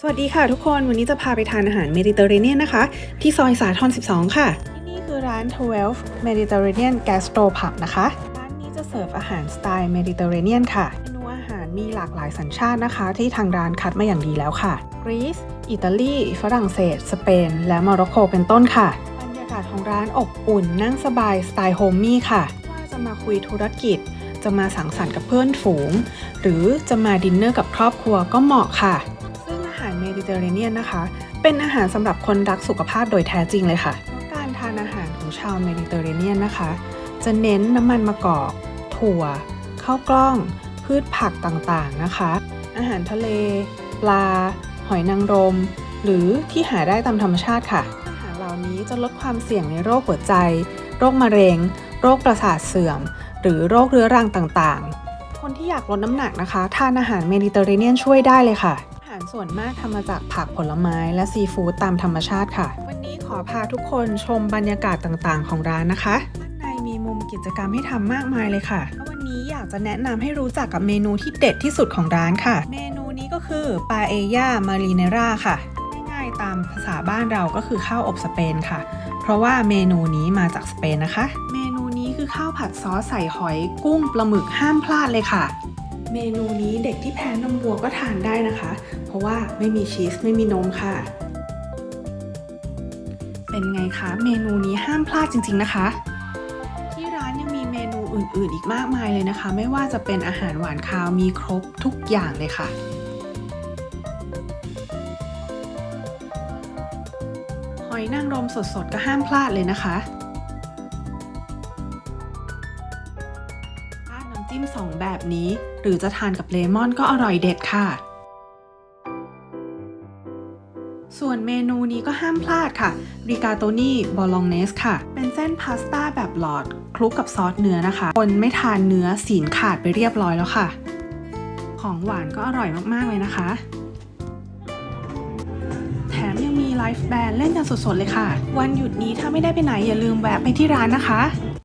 สวัสดีค่ะทุกคน วันนี้จะพาไปทานอาหารเมดิเตอร์เรเนียนนะคะ ที่ซอยสาทร 12 ค่ะ ที่นี่คือร้าน 12 Mediterranean Gastro Pub นะคะ ร้านนี้จะเสิร์ฟอาหารสไตล์เมดิเตอร์เรเนียนค่ะเมนูอาหารมีหลากหลายสัญชาตินะคะ ที่ทางร้านคัดมาอย่างดีแล้วค่ะกรีซอิตาลีฝรั่งเศส สเปน และโมร็อกโกเป็นต้นค่ะบรรยากาศของร้านอบอุ่นนั่งสบายสไตล์โฮมมี่ค่ะว่าจะมาคุยธุรกิจ จะมาสังสรรค์กับเพื่อนฝูง หรือจะมาดินเนอร์กับครอบครัวก็เหมาะค่ะ ดิเตอร์เรเนียนนะคะ เป็นอาหารสำหรับคนรักสุขภาพโดยแท้จริงเลยค่ะ การทานอาหารของชาวเมดิเตอร์เรเนียนนะคะ จะเน้นน้ำมันมะกอก ถั่วข้าวกล้อง พืชผักต่างๆนะคะ อาหารทะเล ปลา หอยนางรม หรือที่หาได้ตามธรรมชาติค่ะ อาหารเหล่านี้จะลดความเสี่ยงในโรคหัวใจ โรคมะเร็ง โรคประสาทเสื่อม หรือโรคเรื้อรังต่างๆ คนที่อยากลดน้ำหนักนะคะ ทานอาหารเมดิเตอร์เรเนียนช่วยได้เลยค่ะารส่วนมากทำมาจากผักผลไม้และซีฟู้ดตามธรรมชาติค่ะ วันนี้ขอพาทุกคนชมบรรยากาศต่างๆ ของร้านนะคะด้านในมีมุมกิจกรรมให้ทำมากมายเลยค่ะแล้ววันนี้อยากจะแนะนำให้รู้จักกับเมนูที่เด็ดที่สุดของร้านค่ะ เมนูนี้ก็คือปาเอย่ามารีเนราค่ะ ง่ายๆตามภาษาบ้านเราก็คือข้าวอบสเปนค่ะ เพราะว่าเมนูนี้มาจากสเปนนะคะ เมนูนี้คือข้าวผัดซอสใส่หอยกุ้งปลาหมึกห้ามพลาดเลยค่ะ เมนูนี้เด็กที่แพ้นมวัวก็ทานได้นะคะ เพราะว่าไม่มีชีสไม่มีนมค่ะ เป็นไงคะเมนูนี้ห้ามพลาดจริง ๆนะคะ ที่ร้านยังมีเมนูอื่นๆ อีกมากมายเลยนะคะ ไม่ว่าจะเป็นอาหารหวานคาวมีครบทุกอย่างเลยค่ะหอยนางรมสดๆก็ห้ามพลาดเลยนะคะ จิ้มสองแบบนี้ หรือจะทานกับเลมอนก็อร่อยเด็ดค่ะ ส่วนเมนูนี้ก็ห้ามพลาดค่ะริกาโตนี่บอลองเนสค่ะ เป็นเส้นพาสต้าแบบหลอดคลุกกับซอสเนื้อนะคะ คนไม่ทานเนื้อสีนขาดไปเรียบร้อยแล้วค่ะ ของหวานก็อร่อยมากๆเลยนะคะ แถมยังมีไลฟ์แบนด์เล่นกันสดๆเลยค่ะ วันหยุดนี้ถ้าไม่ได้ไปไหนอย่าลืมแวะไปที่ร้านนะคะ